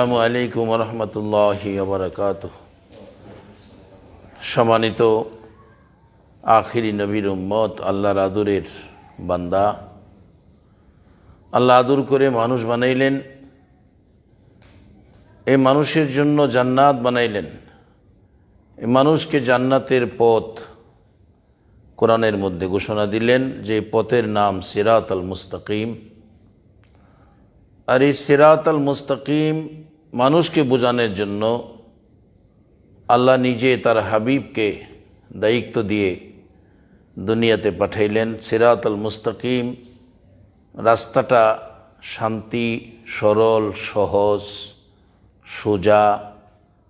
আসসালামু আলাইকুম রহমতুল্লাহ বরকাত সম্মানিত আখিরি নবীর উম্মত, আল্লাহর আদুরের বান্দা। আল্লাহ আদুর করে মানুষ বানাইলেন। এই মানুষের জন্য জান্নাত বানাইলেন। এই মানুষকে জান্নাতের পথ কোরআনের মধ্যে ঘোষণা দিলেন যে পথের নাম সিরাত আল মুস্তাকিম। আর এই সিরাত আল মুস্তাকিম মানুষকে বোঝানোর জন্য আল্লাহ নিজে তার হাবিবকে দায়িত্ব দিয়ে দুনিয়াতে পাঠাইলেন। সিরাত আল মুস্তাকিম, রাস্তাটা শান্তি, সরল, সহজ, সোজা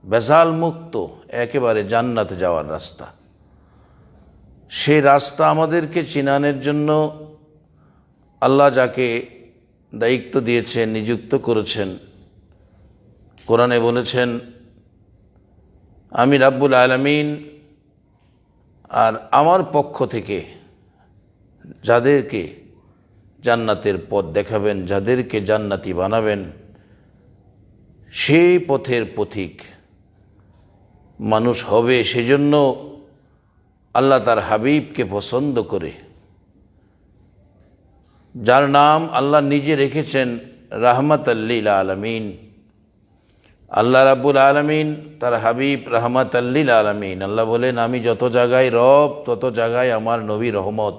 বেজাল মুক্ত একেবারে জান্নাতে যাওয়ার রাস্তা। সেই রাস্তা আমাদেরকে চিনানোর জন্য আল্লাহ যাকে দায়িত্ব দিয়েছেন, নিযুক্ত করেছেন কোরআনে বলেছেন, আমি রাব্বুল আলমিন আর আমার পক্ষ থেকে যাদেরকে জান্নাতের পথ দেখাবেন, যাদেরকে জান্নাতি বানাবেন, সেই পথের পথিক মানুষ হবে। সেজন্য আল্লাহ তার হাবিবকে পছন্দ করে, যার নাম আল্লাহ নিজে রেখেছেন রাহমাত আল্লিল আলমিন। আল্লাহ রাব্বুল আলমিন, তার হাবিব রাহমাত আল্লিল আলমিন। আল্লাহ বলেন, আমি যত জায়গায় রব, তত জায়গায় আমার নবী রহমত।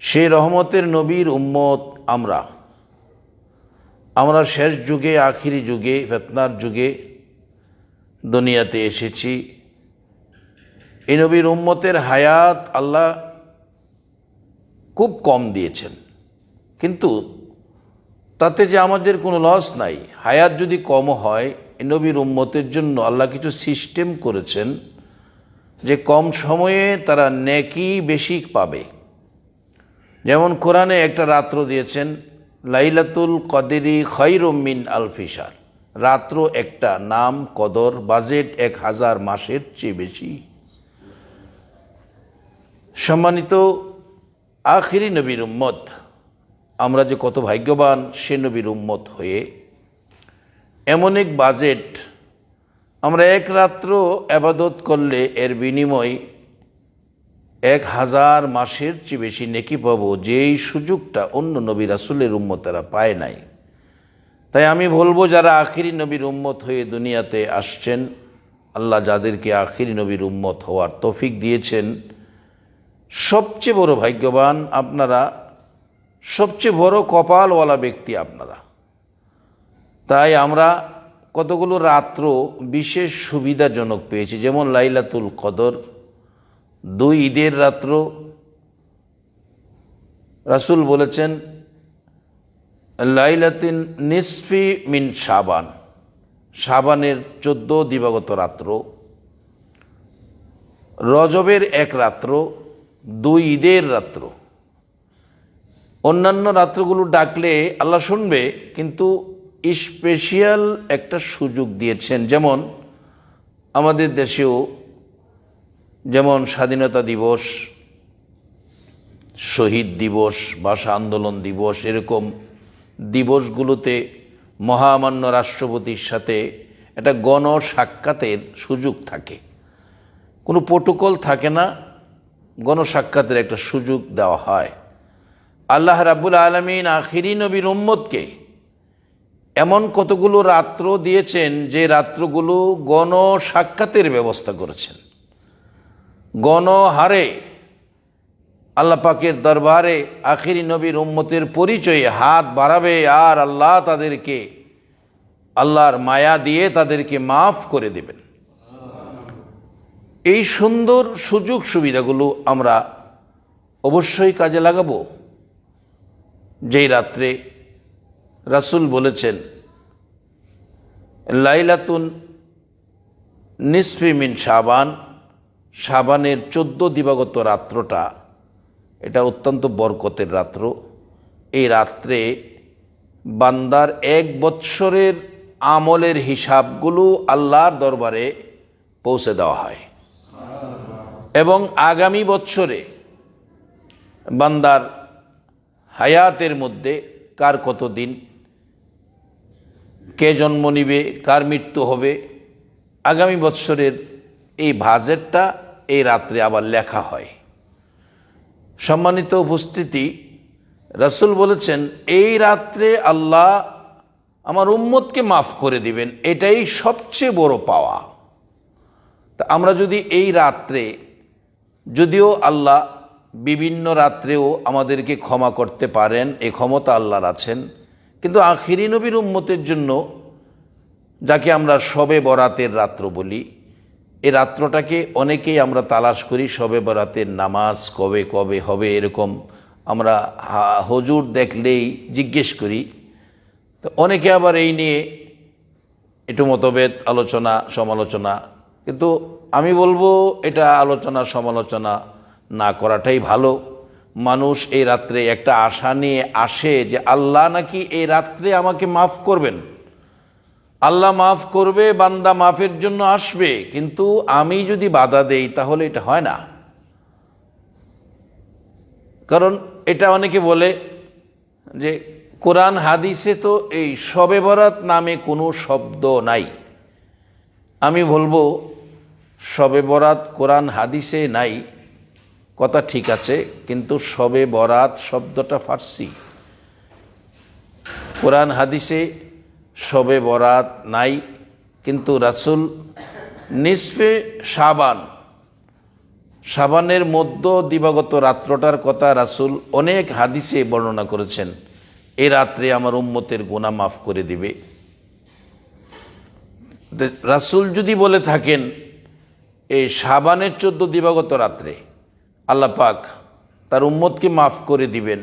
সেই রহমতের নবীর উম্মত আমরা। আমরা শেষ যুগে, আখিরি যুগে, ফেতনার যুগে দুনিয়াতে এসেছি। এই নবীর উম্মতের হায়াত আল্লাহ খুব কম দিয়েছেন। কিন্তু তাতে যে আমাদের কোনো লস নাই। হায়াত যদি কম হয় নবীর উম্মতের জন্য আল্লাহ কিছু সিস্টেম করেছেন যে কম সময়ে তারা নেকি বেশি পাবে। যেমন কোরআনে একটা রাত্র দিয়েছেন, লাইলাতুল কদেরি খৈরমিন আলফিসার রাত্র একটা, নাম, কদর, বাজেট এক হাজার মাসের চেয়ে বেশি। সম্মানিত আখিরি নবীর উম্মত আমরা যে কত ভাগ্যবান সে নবীর উম্মত হয়ে এমন এক বাজেট আমরা এক রাত্র আবাদত করলে এর বিনিময় এক হাজার মাসের চেয়ে বেশি নেকি পাব, যেই সুযোগটা অন্য নবী রাসুলের উম্মতেরা পায় নাই। তাই আমি বলব, যারা আখিরি নবীর উম্মত হয়ে দুনিয়াতে আসছেন, আল্লাহ যাদেরকে আখিরি নবীর উম্মত হওয়ার তফিক দিয়েছেন, সবচেয়ে বড় ভাগ্যবান আপনারা সবচেয়ে বড় কপালওয়ালা ব্যক্তি আপনারা। তাই আমরা কতগুলো রাত্র বিশেষ সুবিধাজনক পেয়েছি, যেমন লাইলাতুল কদর, দুই ঈদের রাত্র। রাসুল বলেছেন, লাইলাতিন নিসফি মিন সাবান সাবানের চোদ্দ দিবাগত রাত্র। রজবের এক রাত্র, দুই ঈদের রাত্র। অন্যান্য রাত্রগুলো ডাকলে আল্লাহ শুনবে, কিন্তু স্পেশিয়াল একটা সুযোগ দিয়েছেন। যেমন আমাদের দেশেও যেমন স্বাধীনতা দিবস, শহীদ দিবস, ভাষা আন্দোলন দিবস, এরকম দিবসগুলোতে মহামান্য রাষ্ট্রপতির সাথে একটা গণ সাক্ষাতের সুযোগ থাকে। কোনো প্রোটোকল থাকে না, গণসাক্ষাতের একটা সুযোগ দেওয়া হয়। আল্লাহ রাবুল আলমিন আখিরি নবীর উম্মতকে এমন কতগুলো রাত্র দিয়েছেন যে রাত্রগুলো গণ সাক্ষাতের ব্যবস্থা করেছেন। গণহারে আল্লাহ পাকের দরবারে আখিরি নবীর উম্মতের পরিচয়ে হাত বাড়াবে আর আল্লাহ তাদেরকে, আল্লাহর মায়া দিয়ে তাদেরকে মাফ করে দেবেন। এই সুন্দর সুযোগ সুবিধাগুলো আমরা অবশ্যই কাজে লাগাবো। যেই রাত্রে রাসুল বলেছেন, লাইলাতুন নিসফি মিন সাবান সাবানের চোদ্দ দিবাগত রাত্রটা, এটা অত্যন্ত বরকতের রাত্র। এই রাত্রে বান্দার এক বৎসরের আমলের হিসাবগুলো আল্লাহর দরবারে পৌঁছে দেওয়া হয়। এবং আগামী বৎসরে বান্দার হায়াতের মধ্যে কার কত দিন? কে জন্ম নিবে? কার মৃত্যু হবে? আগামী বৎসরের এই বাজেটটা এই রাত্রে আবার লেখা হয়। সম্মানিত উপস্থিতি, রাসূল বলেছেন, এই রাত্রে আল্লাহ আমার উম্মতকে মাফ করে দিবেন, এটাই সবচেয়ে বড় পাওয়া। তা আমরা যদি এই রাত্রে, যদিও আল্লাহ বিভিন্ন রাত্রেও আমাদেরকে ক্ষমা করতে পারেন, এ ক্ষমতা আল্লাহর আছেন। কিন্তু আখিরি নবীর উম্মতের জন্য, যাকে আমরা সবে বরাতের রাত্র বলি, এ রাত্রটাকে অনেকেই আমরা তালাশ করি সবে বরাতের নামাজ কবে কবে হবে এরকম আমরা হুজুর দেখলেই জিজ্ঞেস করি। তো অনেকে আবার এই নিয়ে একটু মতভেদ, আলোচনা, সমালোচনা, কিন্তু আমি বলব এটা আলোচনা, সমালোচনা না করাটাই ভালো। মানুষ এই রাত্রে একটা আশা নিয়ে আসে যে আল্লাহ নাকি এই রাত্রে আমাকে মাফ করবেন। আল্লাহ মাফ করবে, বান্দা মাফের জন্য আসবে, কিন্তু আমি যদি বাধা দেই তাহলে এটা হয় না। কারণ এটা অনেকে বলে যে কোরআন হাদিসে তো এই শবে বরাত নামে কোনো শব্দ নাই। আমি বলব, শবে বরাত কোরআন হাদিসে নাই। কথা ঠিক আছে, কিন্তু সবে বরাত শব্দটা ফার্সি। কোরআন হাদিসে সবে বরাত নাই, কিন্তু রাসুল নিসফে সাবান সাবানের মধ্য দিবাগত রাত্রটার কথা রাসুল অনেক হাদিসে বর্ণনা করেছেন। এ রাত্রে আমার উম্মতের গুণা মাফ করে দিবে। রাসুল যদি বলে থাকেন এই সাবানের চোদ্দ দিবাগত রাত্রে আল্লাহ পাক তার উম্মতকে মাফ করে দিবেন।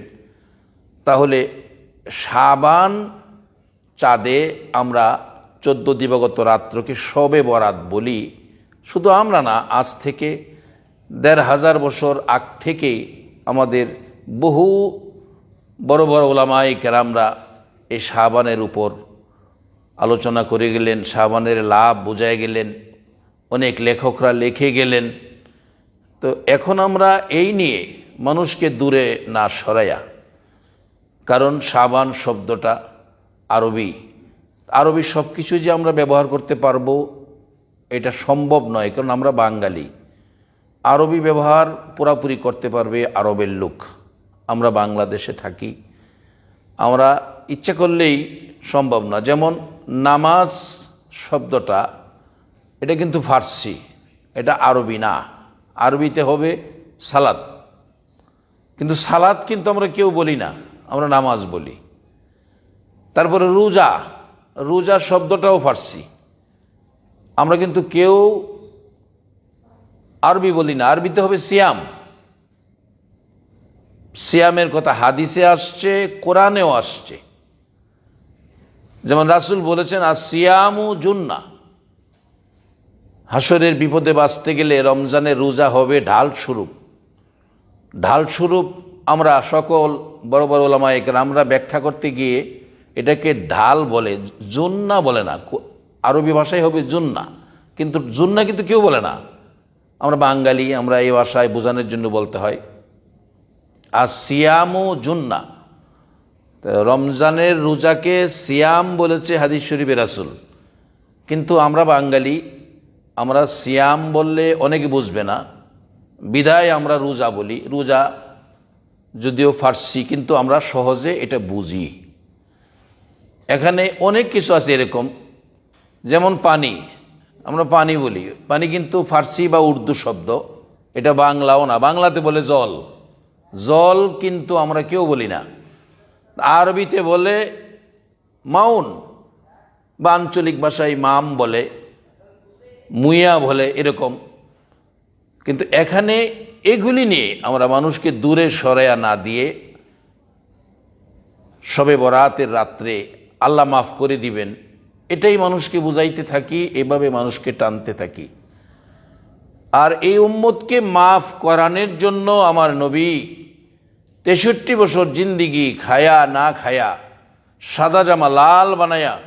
তাহলে সাবান চাঁদে আমরা চোদ্দ দিবাগত রাত্রকে সবে বরাত বলি। শুধু আমরা না, আজ থেকে দেড় হাজার বছর আগ থেকেই আমাদের বহু বড় বড় ওলামাই কেরামরা এই সাবানের উপর আলোচনা করে গেলেন সাবানের লাভ বোঝায় গেলেন, অনেক লেখকরা লিখে গেলেন। তো এখন আমরা এই নিয়ে মানুষকে দূরে না সরাইয়া, কারণ সাবান শব্দটা আরবি আরবি সব কিছু যে আমরা ব্যবহার করতে পারব এটা সম্ভব নয়, কারণ আমরা বাঙালি। আরবি ব্যবহার পুরাপুরি করতে পারবে আরবের লোক। আমরা বাংলাদেশে থাকি। আমরা ইচ্ছা করলেই সম্ভব না। যেমন নামাজ শব্দটা, এটা কিন্তু ফার্সি, এটা আরবি না। আরবিতে হবে সালাদ কিন্তু সালাদ কিন্তু আমরা কেউ বলি না, আমরা নামাজ বলি। তারপরে রোজা রোজা শব্দটাও ফার্সি। আমরা কিন্তু কেউ আরবি বলি না, আরবিতে হবে সিয়াম। সিয়ামের কথা হাদিসে আসছে, কোরআনেও আসছে। যেমন রাসুল বলেছেন আর সিয়ামু জুন্না। হাসরের বিপদে বাঁচতে গেলে রমজানের রোজা হবে ঢাল স্বরূপ। ঢাল স্বরূপ আমরা সকল বড় বড় ওলামায়ক আমরা ব্যাখ্যা করতে গিয়ে এটাকে ঢাল বলে, জুন্না বলে না। আরবি ভাষায় হবে জুন্না, কিন্তু জুন্না কিন্তু কেউ বলে না। আমরা বাঙালি, আমরা এই ভাষায় বোঝানোর জন্য বলতে হয়। আর সিয়ামু জুন্না। রমজানের রোজাকে সিয়াম বলেছে হাদিস শরীফের রাসুল। কিন্তু আমরা বাঙালি আমরা সিয়াম বললে অনেকে বুঝবে না। বিধায় আমরা রোজা বলি। রোজা যদিও ফার্সি, কিন্তু আমরা সহজে এটা বুঝি। এখানে অনেক কিছু আছে এরকম। যেমন পানি। আমরা পানি বলি। পানি কিন্তু ফার্সি বা উর্দু শব্দ। এটা বাংলাও না। বাংলাতে বলে জল। জল কিন্তু আমরা কেউ বলি না। আরবিতে বলে মাউন। বা আঞ্চলিক ভাষায় মাম বলে। মুইয়া বলে এরকম। কিন্তু এখানে এগুলি নিয়ে আমরা মানুষকে দূরে সরাইয়া না দিয়ে সবে বরাতের রাত্রে আল্লাহ মাফ করে দিবেন, এটাই মানুষকে বুঝাইতে থাকি, এভাবে মানুষকে টানতে থাকি। আর এই উম্মতকে মাফ করানোর জন্য আমার নবী তেষট্টি বছর জিন্দিগি খায়া না খায়া সাদা জামা লাল বানায়া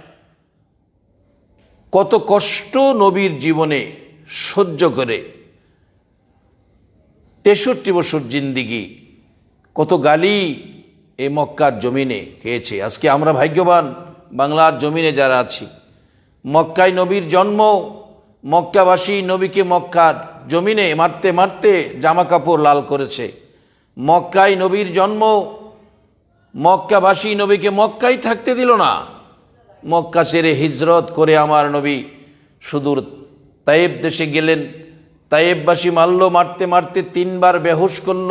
কত কষ্ট নবীর জীবনে সহ্য করে। তেষট্টি বছর জিন্দিগি, কত গালি এই মক্কার জমিনে খেয়েছে। আজকে আমরা ভাগ্যবান বাংলার জমিনে যারা আছি, মক্কায় নবীর জন্ম, মক্কাবাসী নবীকে মক্কার জমিনে মারতে মারতে জামা কাপড় লাল করেছে। মক্কায় নবীর জন্ম, মক্কাবাসী নবীকে মক্কাই থাকতে দিল না। মক্কা ছেড়ে হিজরত করে আমার নবী সুদূর তায়েব দেশে গেলেন। তায়েববাসী মারল, মারতে মারতে তিনবার বেহুশ করল।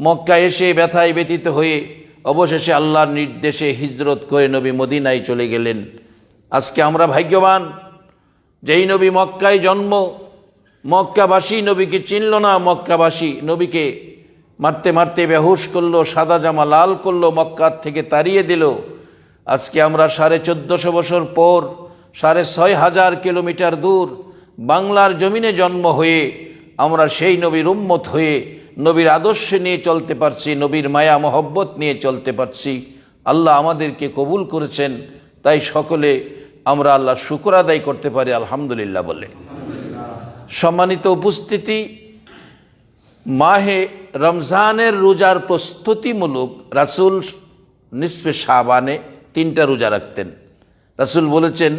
মক্কা এসে ব্যথায় ব্যতীত হয়ে অবশেষে আল্লাহর নির্দেশে হিজরত করে নবী মদিনায় চলে গেলেন। আজকে আমরা ভাগ্যবান, যেই নবী মক্কায় জন্ম, মক্কাবাসী নবীকে চিনল না, মক্কাবাসী নবীকে মারতে মারতে বেহুশ করল, সাদা জামা লাল করল, মক্কার থেকে তাড়িয়ে দিল। আজকে আমরা সাড়ে চোদ্দোশো বছর পর, সাড়ে ছয় হাজার কিলোমিটার দূর বাংলার জমিনে জন্ম হয়ে আমরা সেই নবীর উম্মত হয়ে নবীর আদর্শ নিয়ে চলতে পারছি, নবীর মায়া, মহব্বত নিয়ে চলতে পারছি। আল্লাহ আমাদেরকে কবুল করেছেন, তাই সকলে আমরা আল্লাহ শুকর আদায় করতে পারি, আলহামদুলিল্লাহ বলে। সম্মানিত উপস্থিতি, মাহে রমজানের রোজার প্রস্তুতিমূলক রাসুল নিসফে সাবানে তিনটা রোজা রাখতেন। রাসুল বলেছেন,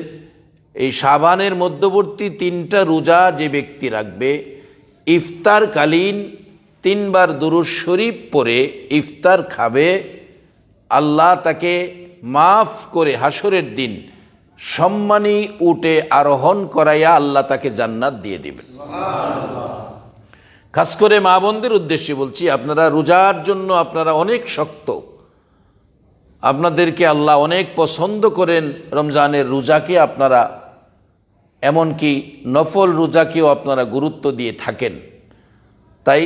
এই সাবানের মধ্যবর্তী তিনটা রোজা যে ব্যক্তি রাখবে ইফতারকালীন তিনবার দুরুজ শরীফ পরে ইফতার খাবে, আল্লাহ তাকে মাফ করে হাসরের দিন সম্মানী উঠে আরোহণ করাইয়া আল্লাহ তাকে জান্নাত দিয়ে দিবেন। খাস করে মা বোনদের উদ্দেশ্যে বলছি, আপনারা রোজার জন্য আপনারা অনেক শক্ত। আপনাদেরকে আল্লাহ অনেক পছন্দ করেন রমজানের রোজাকে আপনারা, এমনকি নফল রোজাকেও আপনারা গুরুত্ব দিয়ে থাকেন। তাই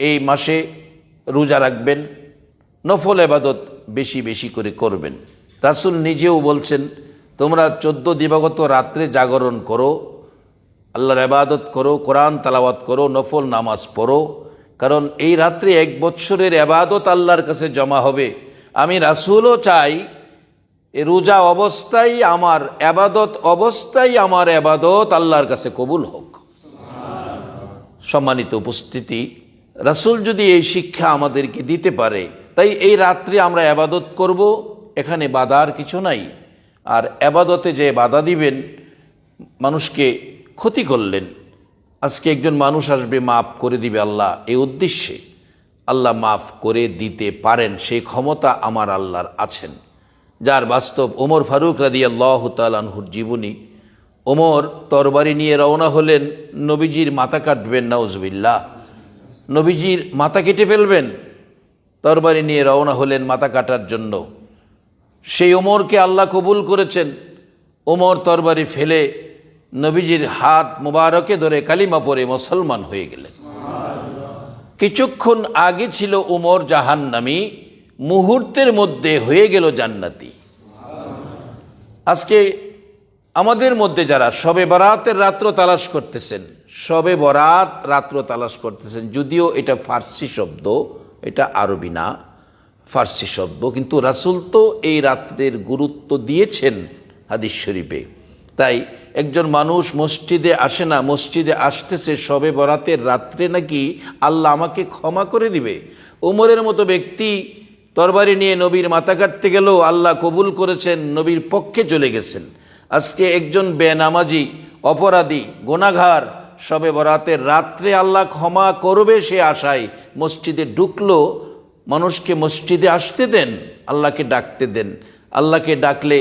এই মাসে রোজা রাখবেন, নফল এবাদত বেশি বেশি করে করবেন। রাসুল নিজেও বলছেন, তোমরা চোদ্দ দিবাগত রাত্রে জাগরণ করো, আল্লাহর আবাদত করো, কোরআন তালাওয়াত করো, নফল নামাজ পড়ো, কারণ এই রাত্রে এক বৎসরের আবাদত আল্লাহর কাছে জমা হবে। আমি রাসুলও চাই রোজা অবস্থায় আমার আবাদত অবস্থায় আমার আবাদত আল্লাহর কাছে কবুল হোক। সম্মানিত উপস্থিতি, রাসুল যদি এই শিক্ষা আমাদেরকে দিতে পারে, তাই এই রাত্রে আমরা আবাদত করব, এখানে বাধার কিছু নাই। আর আবাদতে যে বাধা দিবেন, মানুষকে ক্ষতি করলেন, আজকে একজন মানুষ আসবে, মাফ করে দিবে আল্লাহ এই উদ্দেশ্যে। আল্লাহ মাফ করে দিতে পারেন, সেই ক্ষমতা আমার আল্লাহর আছেন। যার বাস্তব ওমর ফারুক রাদি আল্লাহ তালানহুর জীবনী, ওমর তরবারি নিয়ে রওনা হলেন, নবীজির মাথা কাটবেন, নাউজবিল্লাহ। নবীজির মাথা কেটে ফেলবেন, তরবারি নিয়ে রওনা হলেন মাথা কাটার জন্য। সেই ওমরকে আল্লাহ কবুল করেছেন। ওমর তরবারি ফেলে নবীজির হাত মুবারকে ধরে কালিমা পরে মুসলমান হয়ে গেলেন। কিছুক্ষণ আগে ছিল উমর জাহান্নামি, মুহূর্তের মধ্যে হয়ে গেল জান্নাতি। আজকে আমাদের মধ্যে যারা সবে বরাতের রাত্র তালাশ করতেছেন, সবে বরাত রাত্র তালাশ করতেছেন, যদিও এটা ফার্সি শব্দ, এটা আরবি না, ফার্সি শব্দ, কিন্তু রাসুল তো এই রাত্রের গুরুত্ব দিয়েছেন হাদিস শরীফে। তাই একজন মানুষ মসজিদে আসে না, মসজিদে আসতেছে সবে বরাতের রাত্রে নাকি আল্লাহ আমাকে ক্ষমা করে দিবে। ওমরের মতো ব্যক্তি তরবারি নিয়ে নবীর মাথা কাটতে গেলেও আল্লাহ কবুল করেছেন, নবীর পক্ষে চলে গেছেন। আজকে একজন বেনামাজি, অপরাধী গোনাঘার সবে বরাতের রাত্রে আল্লাহ ক্ষমা করবে সে আশায় মসজিদে ঢুকলো, মানুষকে মসজিদে আসতে দেন, আল্লাহকে ডাকতে দেন। আল্লাহকে ডাকলে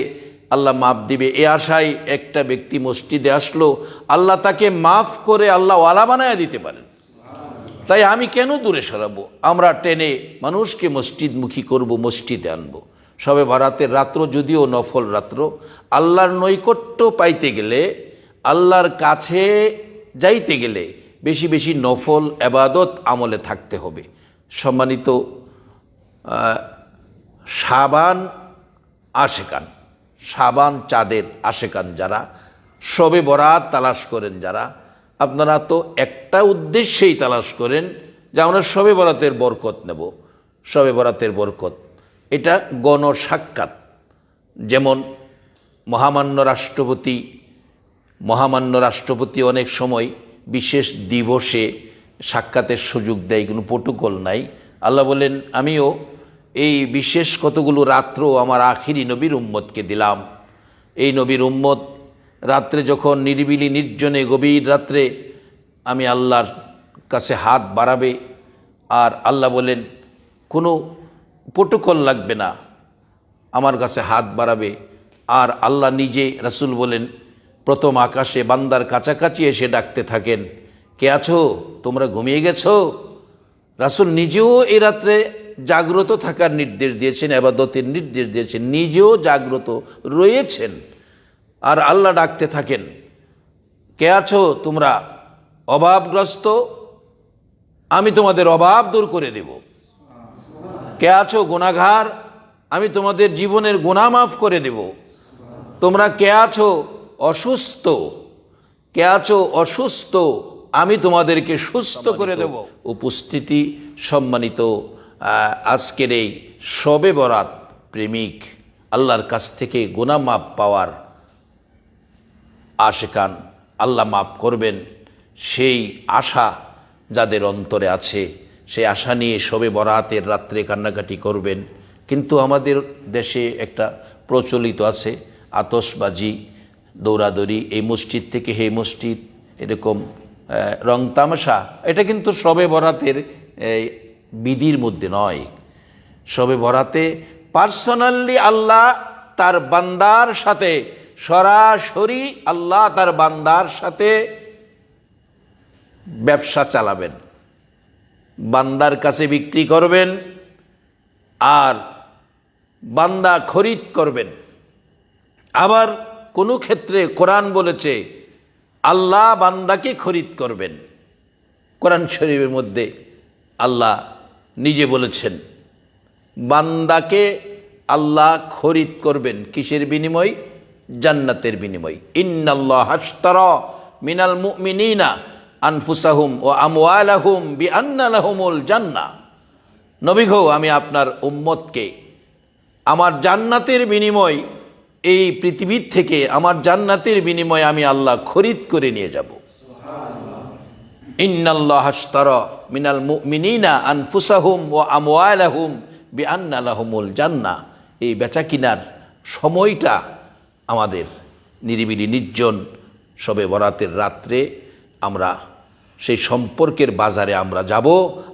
আল্লাহ মাফ দিবে। এ আশায় একটা ব্যক্তি মসজিদে আসলো, আল্লাহ তাকে মাফ করে আল্লাহ ওয়ালা বানায় দিতে পারেন। তাই আমি কেন দূরে সরাবো? আমরা টেনে মানুষকে মসজিদমুখী করব, মসজিদে আনব। সবে বারাতের রাত্র যদিও নফল রাত্র, আল্লাহর নৈকট্য পাইতে গেলে, আল্লাহর কাছে যাইতে গেলে বেশি বেশি নফল এবাদত আমলে থাকতে হবে। সম্মানিত সাবান আশেকান। সাবান চাঁদের আশেকান যারা সবে বরাত তালাশ করেন যারা, আপনারা তো একটা উদ্দেশ্যেই তালাশ করেন যে আমরা সবে বরাতের বরকত নেব। সবে বরাতের বরকত, এটা গণসাক্ষাৎ। যেমন মহামান্য রাষ্ট্রপতি মহামান্য রাষ্ট্রপতি অনেক সময় বিশেষ দিবসে সাক্ষাতের সুযোগ দেয়, কোনো প্রোটোকল নাই। আল্লাহ বলেন, আমিও এই বিশেষ কতগুলো রাত্র আমার আখিরি নবীর উম্মতকে দিলাম। এই নবীর উম্মত রাত্রে যখন নিরিবিলি নির্জনে গভীর রাত্রে আমি আল্লাহর কাছে হাত বাড়াবে আর আল্লাহ বলেন, কোনো প্রোটোকল লাগবে না, আমার কাছে হাত বাড়াবে। আর আল্লাহ নিজে রাসুল বলেন, প্রথম আকাশে বান্দার কাছাকাছি এসে ডাকতে থাকেন, কে আছো? তোমরা ঘুমিয়ে গেছো? রাসূল নিজেও এই রাত্রে জাগ্রত থাকার নির্দেশ দিয়েছেন আবাদতের নির্দেশ দিয়েছেন নিজেও জাগ্রত রয়েছেন। আর আল্লাহ ডাকতে থাকেন কে আছো তোমরা? অভাবগ্রস্ত? আমি তোমাদের অভাব দূর করে দেব। কে আছো গুণাঘার আমি তোমাদের জীবনের গুণা মাফ করে দেব। তোমরা কে আছো অসুস্থ? কে আছো অসুস্থ? আমি তোমাদেরকে সুস্থ করে দেব। উপস্থিতি সম্মানিত। আজকের এই সবে বরাত প্রেমিক আল্লাহর কাছ থেকে গুণা মাপ পাওয়ার আশেকান আল্লাহ মাপ করবেন। সেই আশা যাদের অন্তরে আছে, সেই আশা নিয়ে সবে বরাতের রাত্রে কান্নাকাটি করবেন। কিন্তু আমাদের দেশে একটা প্রচলিত আছে, আতসবাজি, দৌড়াদৌড়ি, এই মসজিদ থেকে হে মসজিদ, এরকম রং তামাশা। এটা কিন্তু সবে বরাতের বিধির মধ্যে নয়। সবে বরাতে পার্সোনালি আল্লাহ তার বান্দার সাথে, সরাসরি আল্লাহ তার বান্দার সাথে ব্যবসা চালাবেন। বান্দার কাছে বিক্রি করবেন আর বান্দা খরিদ করবেন। আবার কোনো ক্ষেত্রে কোরআন বলেছে, আল্লাহ বান্দাকে খরিদ করবেন। কোরআন শরীফের মধ্যে আল্লাহ নিজে বলেছেন, বান্দাকে আল্লাহ খরিদ করবেন কিসের বিনিময়? জান্নাতের বিনিময়। ইন্নাল্লাহ হাস্তার মিনাল মুমিনিনা আনফুসাহুম ও আমওয়ালাহুম বি আন্না লাহুমুল জান্নাহ নবী গো, আমি আপনার উম্মতকে, আমার জান্নাতের বিনিময়, এই পৃথিবীর থেকে আমার জান্নাতের বিনিময়ে আমি আল্লাহ খরিদ করে নিয়ে যাব। ইন্নাল্লাহ হাস্তার মিনাল মুমিনিনা আনফুসাহুম ও আমওয়ালাহুম বি আন্না লাহুমুল জান্নাহ এই বেচা কিনার সময়টা আমাদের নিরিবিলি নির্জন সবে বরাতের রাত্রে আমরা সেই সম্পর্কের বাজারে আমরা যাব,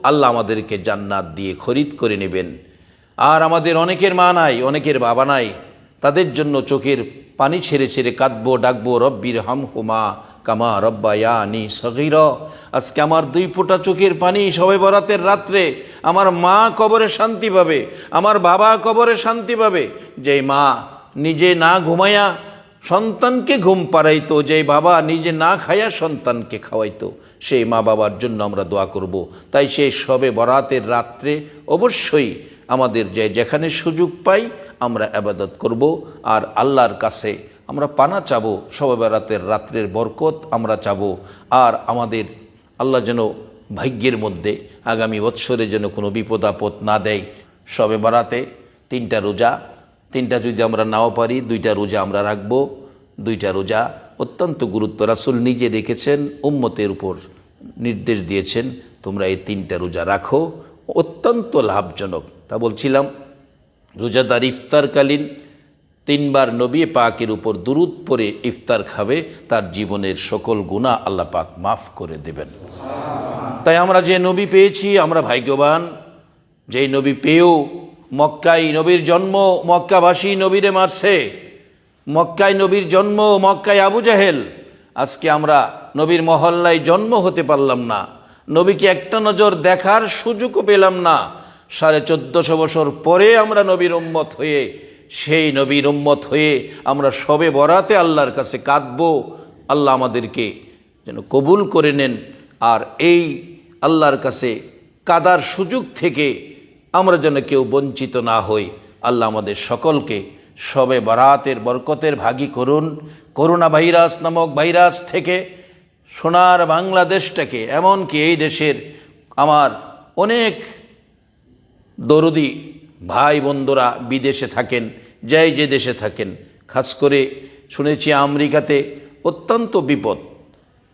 আল্লাহ আমাদেরকে জান্নাত দিয়ে খরিদ করে নেবেন। আর আমাদের অনেকের মা নাই, অনেকের বাবা নাই, তাদের জন্য চোখের পানি ছেড়ে ছেড়ে কাঁদবো, ডাকবো রব্বির হাম হুমা কামা রব্বা ইয়ানি সগির আজকে আমার দুই ফোঁটা চোখের পানি সবে বরাতের রাত্রে আমার মা কবরে শান্তি পাবে, আমার বাবা কবরে শান্তি পাবে যে মা নিজে না ঘুমাইয়া সন্তানকে ঘুম পাড়াইতো যে বাবা নিজে না খাইয়া সন্তানকে খাওয়াইতো, সেই মা বাবার জন্য আমরা দোয়া করব। তাই সেই সবে বরাতের রাত্রে অবশ্যই আমাদের যে যেখানে সুযোগ পাই আমরা আবাদত করব, আর আল্লাহর কাছে আমরা পানা চাবো সবে বরাতের রাত্রের বরকত, আমরা চাবো। আর আমাদের আল্লাহ যেন ভাগ্যের মধ্যে আগামী বৎসরে যেন কোনো বিপদ আপদ না দেয়। সবে বরাতে তিনটা রোজা, তিনটা যদি আমরা নাও পারি, দুইটা রোজা আমরা রাখব। দুইটা রোজা অত্যন্ত গুরুত্ব। রাসুল নিজে রেখেছেন, উম্মতের উপর নির্দেশ দিয়েছেন, তোমরা এই তিনটা রোজা রাখো। অত্যন্ত লাভজনক। তা বলছিলাম, রোজাদার ইফতারকালীন তিনবার নবী পাকের উপর দুরুদ পরে ইফতার খাবে, তার জীবনের সকল গুণা আল্লাহ পাক মাফ করে দেবেন। তাই আমরা যে নবী পেয়েছি, আমরা ভাগ্যবান। যেই নবী পেয়েও মক্কাই নবীর জন্ম, মক্কাবাসী নবীরে মারছে। মক্কায় নবীর জন্ম, মক্কায় আবু জাহেল। আজকে আমরা নবীর মহল্লায় জন্ম হতে পারলাম না। নবীকে একটা নজর দেখার সুযোগও পেলাম না। সাড়ে চোদ্দশো বছর পরে আমরা নবীর উম্মত হয়ে সেই নবীর উম্মত হয়ে আমরা সবে বরাতে আল্লাহর কাছে কাঁদবো। আল্লাহ আমাদেরকে যেন কবুল করে নেন। আর এই আল্লাহর কাছে কাদার সুযোগ থেকে আমরা যেন কেউ বঞ্চিত না হই। আল্লাহ আমাদের সকলকে সবে বরাতের বরকতের ভাগী করুন। করোনা ভাইরাস নামক ভাইরাস থেকে সোনার বাংলাদেশটাকে, এমনকি এই দেশের আমার অনেক দরদি ভাই বন্ধুরা বিদেশে থাকেন। যাই যে দেশে থাকেন। খাস করে শুনেছি আমেরিকাতে অত্যন্ত বিপদ।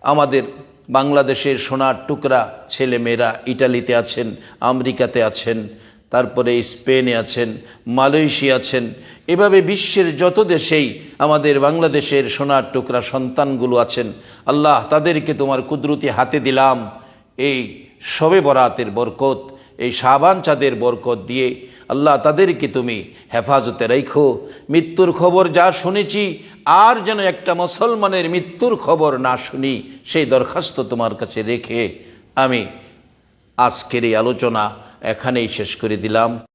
আমাদের বাংলাদেশের সোনার টুকরা ছেলেমেয়েরা ইটালিতে আছেন, আমেরিকাতে আছেন, তারপরে স্পেনে আছেন, মালয়েশিয়া আছেন। এভাবে বিশ্বের যত দেশেই আমাদের বাংলাদেশের সোনার টুকরা সন্তানগুলো আছেন, আল্লাহ তাদেরকে তোমার কুদরতি হাতে দিলাম। এই শবে বরাতের বরকত, এই সাবান চাঁদের বরকত দিয়ে আল্লাহ তাদেরকে তুমি হেফাজতে রেখো মৃত্যুর খবর যা শুনেছি, আর যেন একটা মুসলমানের মৃত্যুর খবর না শুনি, সেই দরখাস্ত তোমার কাছে রেখে আমি আজকের এই আলোচনা এখানেই শেষ করে দিলাম।